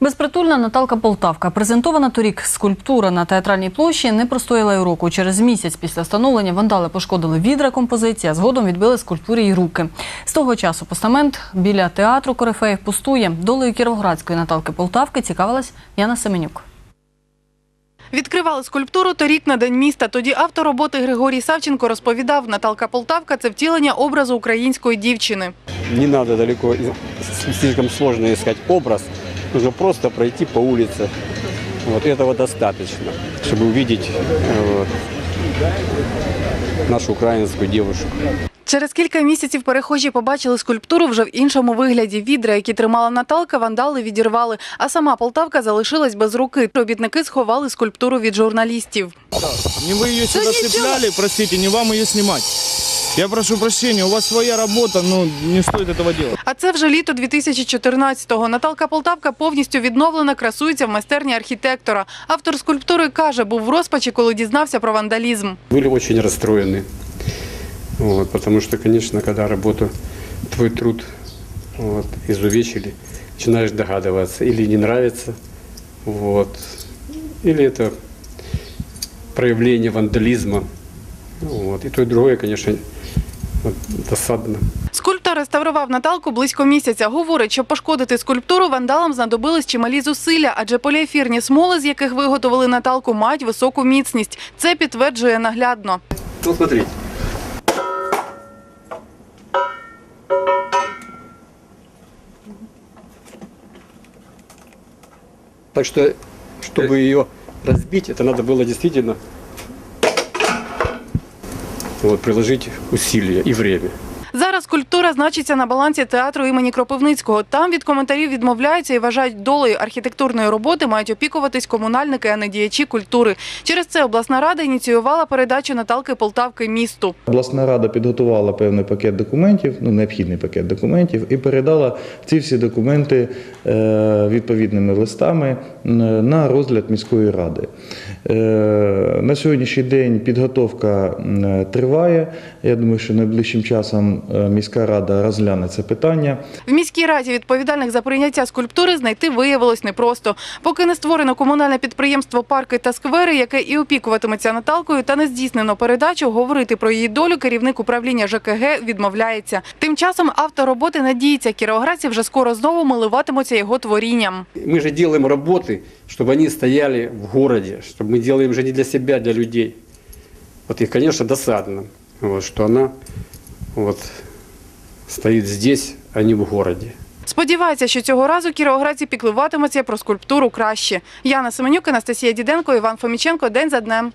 Безпритульна Наталка Полтавка. Презентована торік скульптура на театральній площі не простояла й року. Через місяць після встановлення вандали пошкодили відра композиції, а згодом відбили скульптурі й руки. З того часу постамент біля театру Корифеїв пустує. Долею кіровоградської Наталки Полтавки цікавилась Яна Семенюк. Відкривали скульптуру торік на День міста. Тоді автор роботи Григорій Савченко розповідав, Наталка Полтавка – це втілення образу української дівчини. Не надо далеко, слишком сложно искать образ. Нужно просто пройти по улице. Вот этого достаточно, чтобы увидеть э, вот, нашу украинскую девушку. Через кілька місяців перехожі побачили скульптуру вже в іншому вигляді. Відра, які тримала Наталка, вандали відірвали, а сама Полтавка залишилась без руки. Робітники сховали скульптуру від журналістів. Не вы ее сюда цепляли, простите, не вам ее снимать. Я прошу прощения, у вас своя работа, но не стоит этого делать. А це вже літо 2014-го. Наталка Полтавка повністю відновлена, красується в майстерні архітектора. Автор скульптури каже, був в розпачі, коли дізнався про вандалізм. Были очень расстроены. Вот, потому что, конечно, когда работу, твой труд вот, изувечили, начинаешь догадываться, или не нравится, вот, или это проявление вандализма. Вот, и то, и другое, конечно, вот, досадно. Скульптор реставрував Наталку близько місяця. Говорить, щоб пошкодити скульптуру, вандалам знадобились чималі зусилля, адже поліефірні смоли, з яких виготовили Наталку, мають високу міцність. Це підтверджує наглядно. Ну, смотрите. Так что, чтобы ее разбить, это надо было действительно вот, приложить усилия и время. Скульптура значиться на балансі театру імені Кропивницького. Там від коментарів відмовляються і вважають долею архітектурної роботи мають опікуватись комунальники, а не діячі культури. Через це обласна рада ініціювала передачу Наталки Полтавки місту. Обласна рада підготувала певний пакет документів, ну необхідний пакет документів, і передала ці всі документи е, відповідними листами е, на розгляд міської ради. Е, На сьогоднішній день підготовка триває. Я думаю, що найближчим часом міська рада розгляне це питання. В міській раді відповідальних за прийняття скульптури знайти виявилось непросто. Поки не створено комунальне підприємство Парки та сквери, яке і опікуватиметься Наталкою, та не здійснено передачу, говорити про її долю керівник управління ЖКГ відмовляється. Тим часом автор роботи надіється, кіровоградці вже скоро знову миливатимуться його творінням. Мы же делаем работы, чтобы они стояли в городе, чтобы мы делаем же не для себя, а для людей. Вот и, конечно, досадно, вот, что она вот, стоит здесь, а не в городі. Сподівається, що цього разу кіровоградці піклуватимуться про скульптуру краще. Яна Семенюк, Анастасія Діденко, Іван Фоміченко. День за днем.